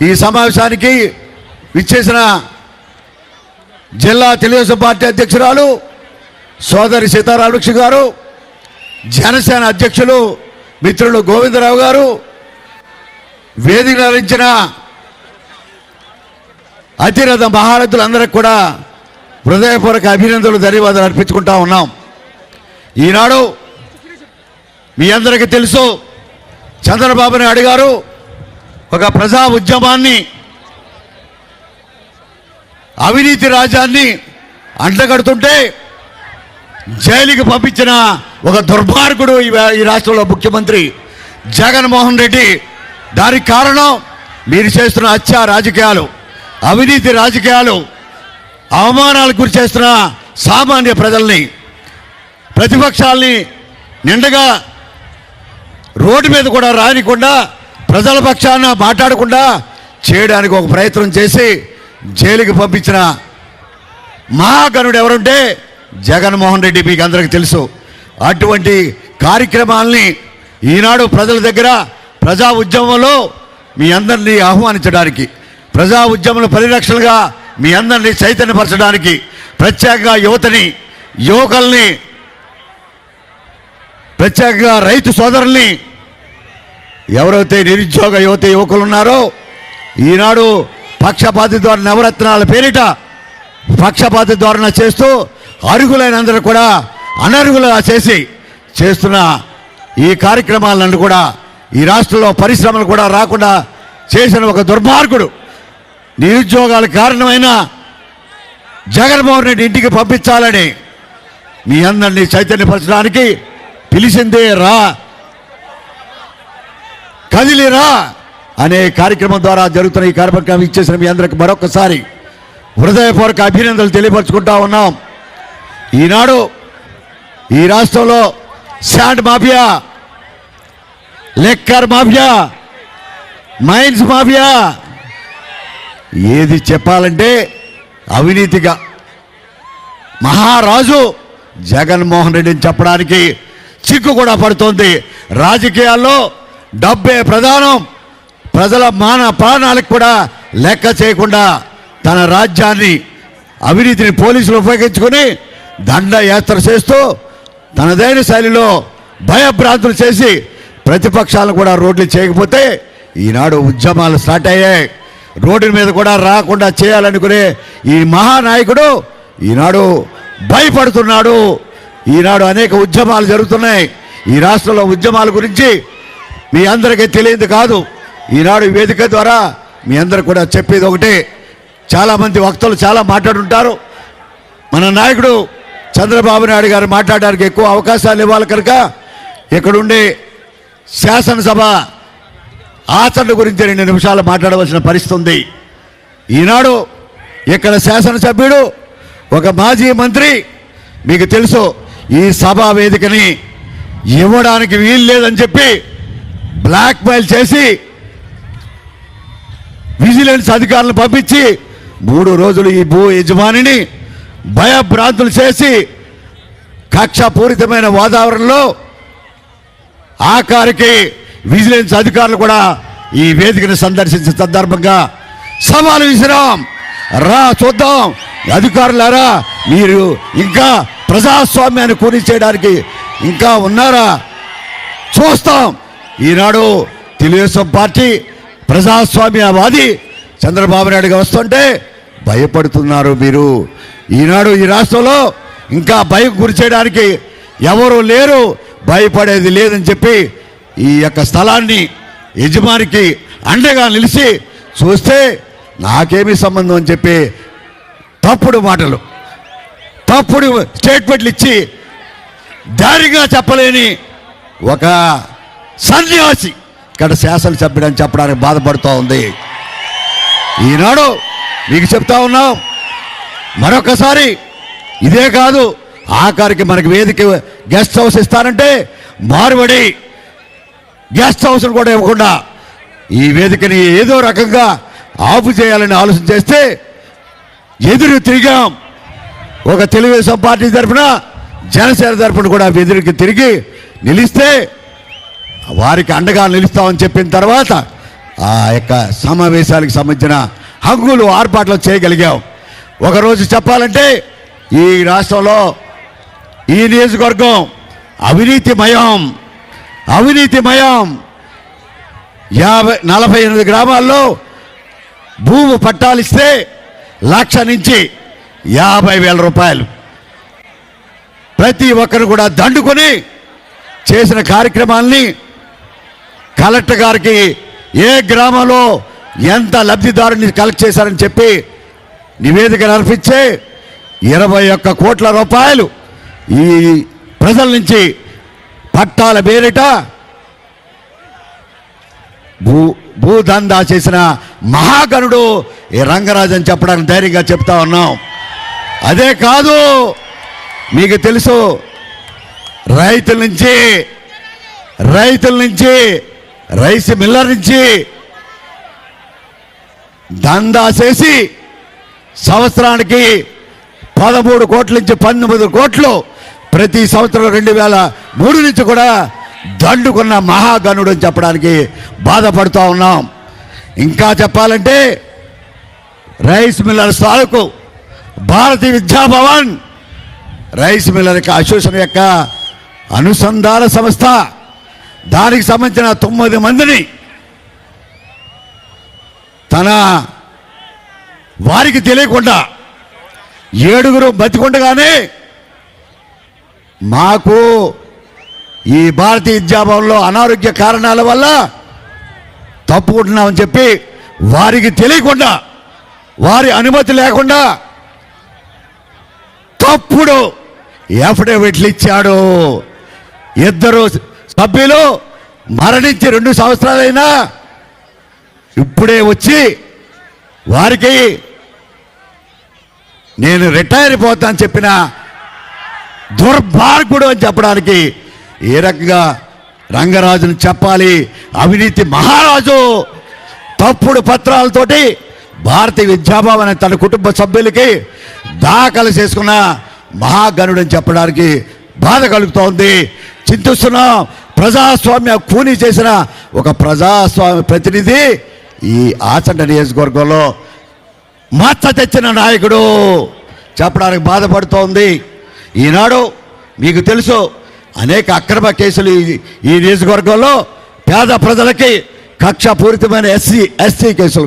ఈ సమావేశానికి విచ్చేసిన జిల్లా తెలుగుదేశం పార్టీ అధ్యక్షురాలు సోదరి సీతారామకృష్ణ గారు జనసేన అధ్యక్షులు మిత్రులు గోవిందరావు గారు వేదిక నరించిన అతిరథ మహారథులందరికీ కూడా హృదయపూర్వక అభినందనలు ధన్యవాదాలు అర్పించుకుంటా ఉన్నాం. ఈనాడు మీ అందరికీ తెలుసు చంద్రబాబు నాయుడు గారు ఒక ప్రజా ఉద్యమాన్ని అవినీతి రాజ్యాన్ని అంటగడుతుంటే జైలుకి పంపించిన ఒక దుర్మార్గుడు ఈ ఈ రాష్ట్రంలో ముఖ్యమంత్రి జగన్మోహన్ రెడ్డి. దానికి కారణం మీరు చేస్తున్న హత్య రాజకీయాలు అవినీతి రాజకీయాలు అవమానాలకు గురి చేస్తున్న సామాన్య ప్రజల్ని ప్రతిపక్షాల్ని నిండగా రోడ్డు మీద కూడా రానికుండా ప్రజల పక్షాన మాట్లాడకుండా చేయడానికి ఒక ప్రయత్నం చేసి జైలుకి పంపించిన మహాగణుడు ఎవరుంటే జగన్మోహన్ రెడ్డి మీకు అందరికీ తెలుసు. అటువంటి కార్యక్రమాల్ని ఈనాడు ప్రజల దగ్గర ప్రజా ఉద్యమంలో మీ అందరినీ ఆహ్వానించడానికి ప్రజా ఉద్యమంలో పరిరక్షణగా మీ అందరినీ చైతన్యపరచడానికి ప్రత్యేకంగా యువతని యువకుల్ని ప్రత్యేకంగా రైతు సోదరుల్ని ఎవరైతే నిరుద్యోగ యువత యువకులు ఉన్నారో ఈనాడు పక్షపాతి ద్వారా నవరత్నాల పేరిట పక్షపాతి ధోరణ చేస్తూ అర్హులైనందరూ కూడా అనర్హులుగా చేసి చేస్తున్న ఈ కార్యక్రమాలను కూడా ఈ రాష్ట్రంలో పరిశ్రమలు కూడా రాకుండా చేసిన ఒక దుర్మార్గుడు. నిరుద్యోగాలకు కారణమైన జగన్మోహన్ రెడ్డి ఇంటికి పంపించాలని మీ అందరినీ చైతన్యపరచడానికి పిలిచిందే రా. కదిలిరా అనే కార్యక్రమం ద్వారా జరుగుతున్న ఈ కార్యక్రమం ఇచ్చేసిన మీ అందరికి మరొకసారి హృదయపూర్వక అభినందనలు తెలియపరుచుకుంటా ఉన్నాం. ఈనాడు ఈ రాష్ట్రంలో sand mafia liquor mafia mines mafia ఏది చెప్పాలంటే అవినీతిగా. మహారాజు జగన్మోహన్ రెడ్డిని చెప్పడానికి చిక్కు కూడా పడుతోంది. రాజకీయాల్లో డబ్బే ప్రధానం. ప్రజల మాన ప్రాణాలకు కూడా లెక్క చేయకుండా తన రాజ్యాన్ని అవినీతిని పోలీసులు ఉపయోగించుకొని దండయాత్ర చేస్తూ తనదైన శైలిలో భయభ్రాంతులు చేసి ప్రతిపక్షాలను కూడా రోడ్లు చేయకపోతే ఈనాడు ఉద్యమాలు స్టార్ట్ అయ్యాయి. రోడ్డు మీద కూడా రాకుండా చేయాలనుకునే ఈ మహానాయకుడు ఈనాడు భయపడుతున్నాడు. ఈనాడు అనేక ఉద్యమాలు జరుగుతున్నాయి. ఈ రాష్ట్రంలో ఉద్యమాల గురించి మీ అందరికీ తెలియదు కాదు ఈనాడు వేదిక ద్వారా మీ అందరు కూడా చెప్పేది ఒకటే. చాలామంది వక్తలు చాలా మాట్లాడుంటారు. మన నాయకుడు చంద్రబాబు నాయుడు గారు మాట్లాడడానికి ఎక్కువ అవకాశాలు ఇవ్వాలి కనుక ఇక్కడుండే శాసనసభ ఆచరణ గురించి రెండు నిమిషాలు మాట్లాడవలసిన పరిస్థితి ఉంది. ఈనాడు ఇక్కడ శాసనసభ్యుడు ఒక మాజీ మంత్రి మీకు తెలుసు ఈ సభా వేదికని ఇవ్వడానికి వీలు లేదని చెప్పి బ్లాక్ మెయిల్ చేసి విజిలెన్స్ అధికారులను పంపించి మూడు రోజులు ఈ భూ యజమానిని భయభ్రాంతులు చేసి కక్షపూరితమైన వాతావరణంలో ఆఖరికి విజిలెన్స్ అధికారులు కూడా ఈ వేదికను సందర్శించిన సందర్భంగా సవాలు విసిరాం. రా చూద్దాం. అధికారులారా మీరు ఇంకా ప్రజాస్వామ్యాన్ని కూని చేయడానికి ఇంకా ఉన్నారా? చూస్తాం. ఈనాడు తెలుగుదేశం పార్టీ ప్రజాస్వామ్యవాది చంద్రబాబు నాయుడుగా వస్తుంటే భయపడుతున్నారు మీరు. ఈనాడు ఈ రాష్ట్రంలో ఇంకా భయం గురి చేయడానికి ఎవరు లేరు భయపడేది లేదని చెప్పి ఈ యొక్క స్థలాన్ని యజమానికి అండగా నిలిచి చూస్తే నాకేమీ సంబంధం అని చెప్పి తప్పుడు మాటలు తప్పుడు స్టేట్మెంట్లు ఇచ్చి దారిగా చెప్పలేని ఒక సన్యాసి. ఇక్కడ శాసనసభ్యుడని చెప్పడానికి బాధపడుతూ ఉంది. ఈనాడు మీకు చెప్తా ఉన్నాం. మరొకసారి ఇదే కాదు ఆఖరికి మనకి వేదిక గెస్ట్ హౌస్ ఇస్తారంటే మారుబడి గెస్ట్ హౌస్ కూడా ఇవ్వకుండా ఈ వేదికని ఏదో రకంగా ఆపు చేయాలని ఆలోచన చేస్తే ఎదురు తిరిగాం. ఒక తెలుగుదేశం పార్టీ తరఫున జనసేన తరఫున కూడా ఎదురుకి తిరిగి నిలిస్తే వారికి అండగా నిలుస్తామని చెప్పిన తర్వాత ఆ యొక్క సమావేశాలకు సంబంధించిన హంగులు ఆర్పాట్లు చేయగలిగాం. ఒకరోజు చెప్పాలంటే ఈ రాష్ట్రంలో ఈ నియోజకవర్గం అవినీతిమయం అవినీతిమయం. యాభై నలభై ఎనిమిది గ్రామాల్లో భూమి పట్టాలిస్తే లక్ష నుంచి యాభై వేల రూపాయలు. ప్రతి ఒక్కరు కూడా దండుకొని చేసిన కార్యక్రమాల్ని కలెక్టర్ గారికి ఏ గ్రామంలో ఎంత లబ్ధిదారుని కలెక్ట్ చేశారని చెప్పి నివేదిక నడిపించే ఇరవై ఒక్క కోట్ల రూపాయలు ఈ ప్రజల నుంచి పట్టాల పేరిట భూ భూదందా చేసిన మహాగణుడు ఈ రంగరాజు అని చెప్పడానికి ధైర్యంగా చెప్తా ఉన్నాం. అదే కాదు మీకు తెలుసు రైతుల నుంచి రైతుల నుంచి రైస్ మిల్లర్ నుంచి దందా చేసి సంవత్సరానికి పదమూడు కోట్ల నుంచి పంతొమ్మిది కోట్లు ప్రతి సంవత్సరం రెండు వేల మూడు నుంచి కూడా దండుకున్న మహాగణుడు అని చెప్పడానికి బాధపడుతూ ఉన్నాం. ఇంకా చెప్పాలంటే రైస్ మిల్లర్ సాలకు భారతీయ విద్యాభవన్ రైస్ మిల్లర్ యొక్క అసోసియేషన్ యొక్క అనుసంధాన సంస్థ. దానికి సంబంధించిన తొమ్మిది మందిని తన వారికి తెలియకుండా ఏడుగురు బతికుండగానే మాకు ఈ భారతీయ విద్యాభవన్లో అనారోగ్య కారణాల వల్ల తప్పుకుంటున్నామని చెప్పి వారికి తెలియకుండా వారి అనుమతి లేకుండా తప్పుడు ఎఫిడవిట్లు ఇచ్చాడు. ఇద్దరు సభ్యులు మరణించి రెండు సంవత్సరాలైనా ఇప్పుడే వచ్చి వారికి నేను రిటైర్ పోతాను చెప్పిన దుర్భార్గుడు అని చెప్పడానికి ఏ రకంగా రంగరాజుని చెప్పాలి? అవినీతి మహారాజు తప్పుడు పత్రాలతోటి భారతీయ విద్యాభవన్ తన కుటుంబ సభ్యులకి దాఖలు చేసుకున్న మహాగణుడు అని చెప్పడానికి బాధ కలుగుతోంది. చింతిస్తున్నాం. ప్రజాస్వామ్య కూని చేసిన ఒక ప్రజాస్వామ్య ప్రతినిధి ఈ ఆచండ నియోజకవర్గంలో మచ్చ తెచ్చిన నాయకుడు. చెప్పడానికి బాధపడుతోంది. ఈనాడు మీకు తెలుసు అనేక అక్రమ కేసులు ఈ- ఈ నియోజకవర్గంలో పేద ప్రజలకి కక్షపూరితమైన ఎస్సీ ఎస్టీ కేసులు